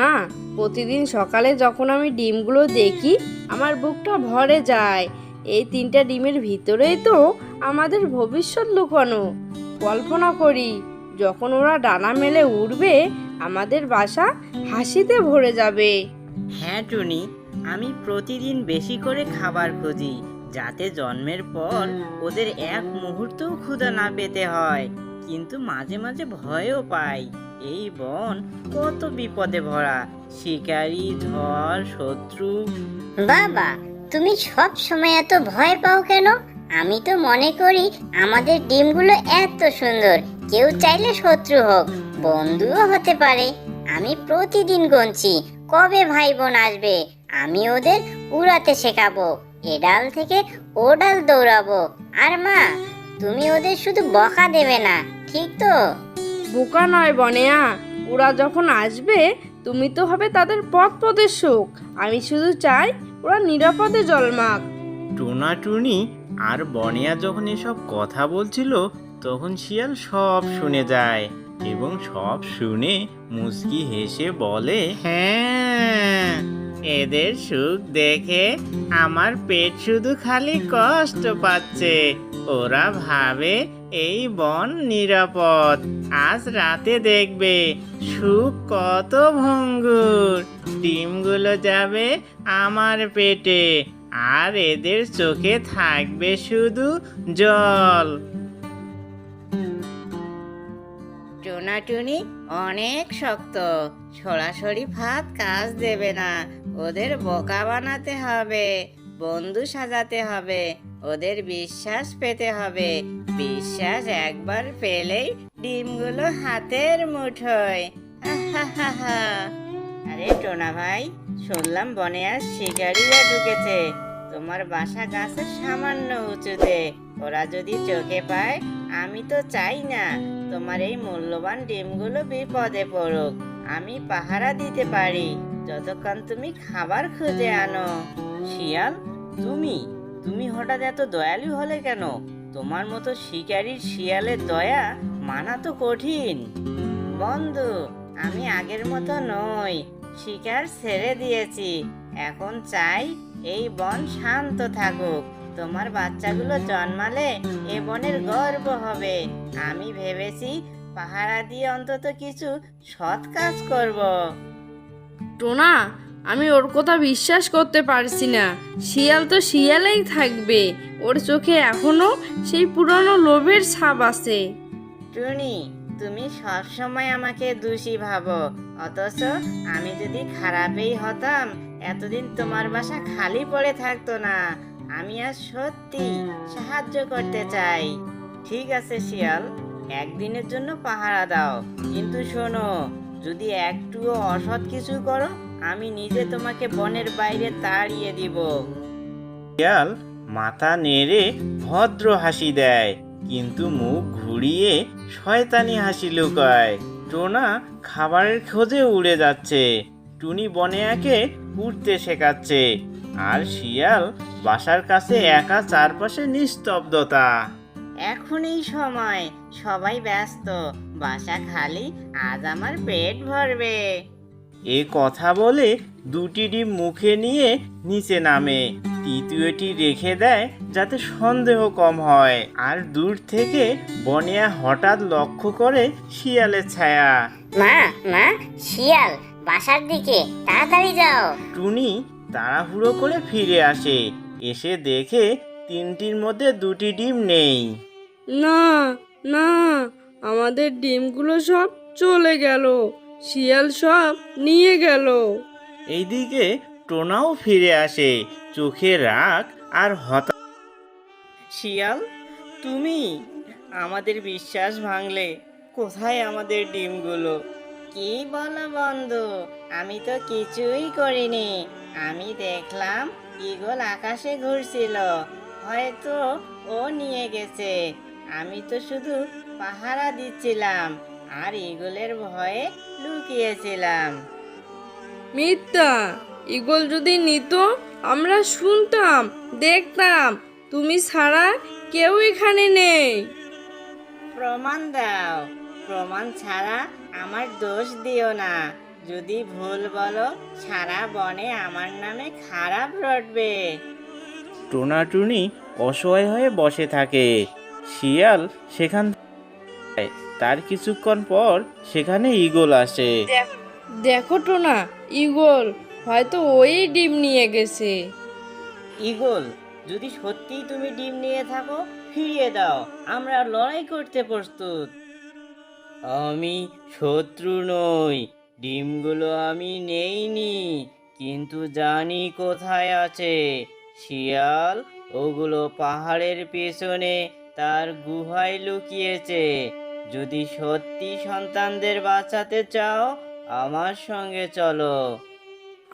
না? প্রতিদিন সকালে যখন আমি ডিমগুলো দেখি, আমার বুকটা ভরে যায়। এই তিনটা ডিমের ভিতরেই তো আমাদের ভবিষ্যৎ লুকানো। কল্পনা করি, যখন ওরা ডানা মেলে উড়বে, আমাদের বাসা হাসিতে ভরে যাবে। হ্যাঁ টুনি, আমি প্রতিদিন বেশি করে খাবার খুঁজি, যাতে জন্মের পর ওদের এক মুহূর্তও ক্ষুধা না পেতে হয়, কিন্তু মাঝে মাঝে ভয়ও পাই। এই বন কত বিপদে ভরা। শিকারী ঝড় শত্রু। বাবা, তুমি সব সময় এত ভয় পাও কেন? আমি তো মনে করি আমাদের ডিমগুলো এত সুন্দর। কেউ চাইলে শত্রু হোক, বন্ধুও হতে পারে। আমি প্রতিদিন গুনছি, কবে ভাই বোন আসবে? আমি ওদের উড়াতে শেখাবো, এ ডাল থেকে ও ডাল দৌড়াবো। আর মা, তুমি ওদের শুধু বকা দেবে না, ঠিক তো? বোকা নয় বনেয়া। ওরা যখন আসবে, তুমি তো হবে তাদের পথ প্রদর্শক। আমি শুধু চাই ওরা নিরাপদে জলমাক টোনা টুনি আর বনিয়া যখন এসব কথা বলছিল, তখন শিয়াল সব শুনে যায় এবং সব শুনে মুচকি হেসে বলে হ্যাঁ এদের সুখ দেখে আমার পেট শুধু খালি কষ্ট পাচ্ছে। ওরা ভাবে এই বন নিরাপদ। আজ রাতে দেখবে সুখ কত ভঙ্গুর। ডিমগুলো যাবে আমার পেটে, আর এদের চোখে থাকবে শুধু জল। টুনাটুনি অনেক শক্ত, সরাসরি ভাত কাজ দেবে না। ওদের বোকা বানাতে হবে, বন্ধু সাজাতে হবে, ওদের বিশ্বাস পেতে হবে। বিশ্বাস একবার পেলেই ডিমগুলো হাতের মুঠোয়। আরে টোনা ভাই, শুনলাম বনে আজ শিকারিরা ঢুকেছে। তোমার বাসা গাছের সামান্য উঁচুতে, ওরা যদি চোখে পায়, আমি তো চাই না। তোমার এই মূল্যবান ডিমগুলো বিপদে পড়ুক, আমি পাহারা দিতে পারি। যতক্ষণ তুমি খাবার খুঁজে আনো। শিয়াল, তুমি? তুমি হঠাৎ এত দয়ালু হলে কেন? তোমার মতো শিকারীর শিয়ালের দয়া মানা তো কঠিন। বন্ধু, আমি আগের মতো নই। শিকার ছেড়ে দিয়েছি। এখন চাই এই বন শান্ত থাকুক। তোমার বাচ্চাগুলো জন্মালে এ বনের গর্ব হবে। আমি ভেবেছি পাহারা দিয়ে অন্তত কিছু সৎ কাজ করব। টোনা, আমি ওর কথা বিশ্বাস করতে পারছি না। শিয়াল তো শিয়ালেই থাকবে। ওর চোখে এখনও সেই পুরনো লোভের ছাপ আছে। টুনি, তুমি সবসময় আমাকে দোষী ভাবো। অথচ আমি যদি খারাপই হতাম, এতদিন তোমার বাসা খালি পড়ে থাকতো না। আমি আর সত্যি সাহায্য করতে চাই। ঠিক আছে শিয়াল, একদিনের জন্য পাহারা দাও। কিন্তু শোনো যদি একটুও অসৎ কিছু করো, আমি নিজে তোমাকে বনের বাইরে তাড়িয়ে দিব। শিয়াল মাথা নেড়ে ভদ্র হাসি দেয়, কিন্তু মুখ ঘুরিয়ে শয়তানি হাসি লুকায়। টোনা খাবারের খোঁজে উড়ে যাচ্ছে, টুনি বনে একে উঠতে শেখাচ্ছে, আর শিয়াল বাসার কাছে একা চারপাশে নিস্তব্ধতা। এখন এই সময়। সবাই ব্যস্ত। বাসা খালি আজ আমার পেট ভরবে। এ কথা বলে দুটি ডিম মুখে নিয়ে নিচে নামে। তৃতীয়টি রেখে দেয় যাতে সন্দেহ কম হয়। আর দূর থেকে বনিয়া হঠাৎ লক্ষ্য করে শিয়ালের ছায়া। মা মা শিয়াল বাসার দিকে তাড়াতাড়ি যাও। টুনি তাড়াহুড়ো করে ফিরে আসে। এসে দেখে তিনটির মধ্যে দুটি ডিম নেই। না না আমাদের ডিমগুলো সব চলে গেল। শিয়াল সব নিয়ে গেল। এইদিকে টোনাও ফিরে আসে চোখে রাগ আর হতাশ। শিয়াল তুমি? আমাদের বিশ্বাস ভাঙলে কোথায় আমাদের ডিমগুলো? কি বলো বন্ধু আমি তো কিছুই করিনি। আমি দেখলাম ইগল আকাশে ঘুরছিল। হয়তো ও নিয়ে গেছে। আমি তো শুধু পাহারা দিচ্ছিলাম আর ইগলের ভয়ে লুকিয়েছিলাম। মিথ্যা ইগল যদি নিত আমরা শুনতাম দেখতাম তুমি ছাড়া কেউ এখানে নেই। প্রমাণ দাও প্রমাণ ছাড়া আমার দোষ দিও না। যদি ভুল বলো সারা বনে আমার নামে খারাপ রটবে। টোনাটুনি অসহায় হয়ে বসে থাকে। শিয়াল সেখান তার কিছুক্ষণ পর সেখানে ঈগল আসে। দেখো টোনা ইগল হয়তো ওই ডিম নিয়ে গেছে। ইগল যদি সত্যিই তুমি ডিম নিয়ে থাকো ফিরিয়ে দাও আমরা লড়াই করতে প্রস্তুত। আমি শত্রু নই ডিমগুলো আমি নেইনি কিন্তু জানি কোথায় আছে। শিয়াল ওগুলো পাহাড়ের পেছনে তার গুহায় লুকিয়েছে। যদি সত্যি সন্তানদের বাঁচাতে চাও আমার সঙ্গে চলো।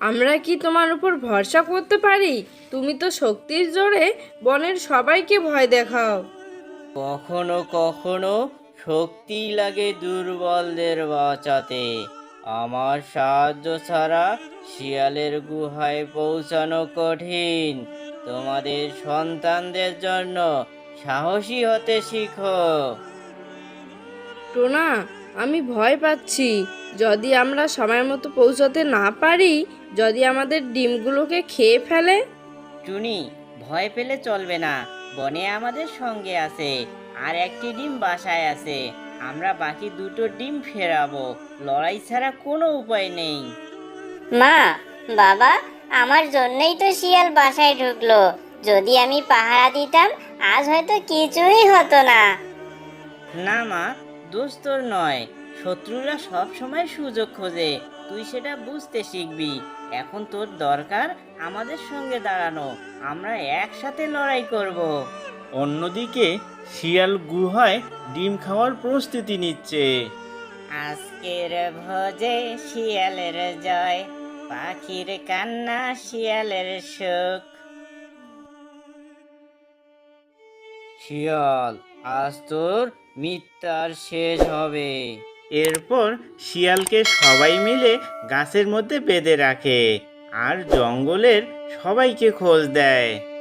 আমরা কি তোমার উপর ভরসা করতে পারি? তুমি তো শক্তির জোরে বনের সবাইকে ভয় দেখাও। কখনো কখনো শক্তি লাগে দুর্বলদের বাঁচাতে। আমার সাহায্য ছাড়া শিয়ালের গুহায় পৌঁছানো কঠিন। তোমাদের সন্তানদের জন্য সাহসী হতে শিখো। টোনা আমি ভয় পাচ্ছি। যদি আমরা সময় মতো পৌঁছাতে না পারি যদি আমাদের ডিমগুলোকে খেয়ে ফেলে? টুনি ভয় পেলে চলবে না। বনে আমাদের সঙ্গে আছে। আর একটি ডিম বাসায় আছে। আমরা বাকি দুটো ডিম ফেরাবো। লড়াই ছাড়া কোনো উপায় নেই। মা বাবা আমার জন্যই তো শিয়াল বাসায় ঢুকলো। যদি আমি পাহারা দিতাম আজ হয়তো কিছুই হতো না। না মা দোষ তোর নয়। শত্রুরা সব সময় সুযোগ খোঁজে। তুই সেটা বুঝতে শিখবি। এখন তোর দরকার আমাদের সঙ্গে দাঁড়ানো। আমরা একসাথে লড়াই করব। অন্যদিকে শিয়াল গুহায় ডিম খাওয়ার প্রস্তুতি নিচ্ছে। আজকের ভোজে শিয়ালের জয় পাখির কান্না শিয়ালের সুখ। শিয়াল আজ তোর মিথ্যার শেষ হবে। এরপর শিয়ালকে সবাই মিলে গাছের মধ্যে বেঁধে রাখে আর জঙ্গলের সবাইকে খোঁজ দেয়।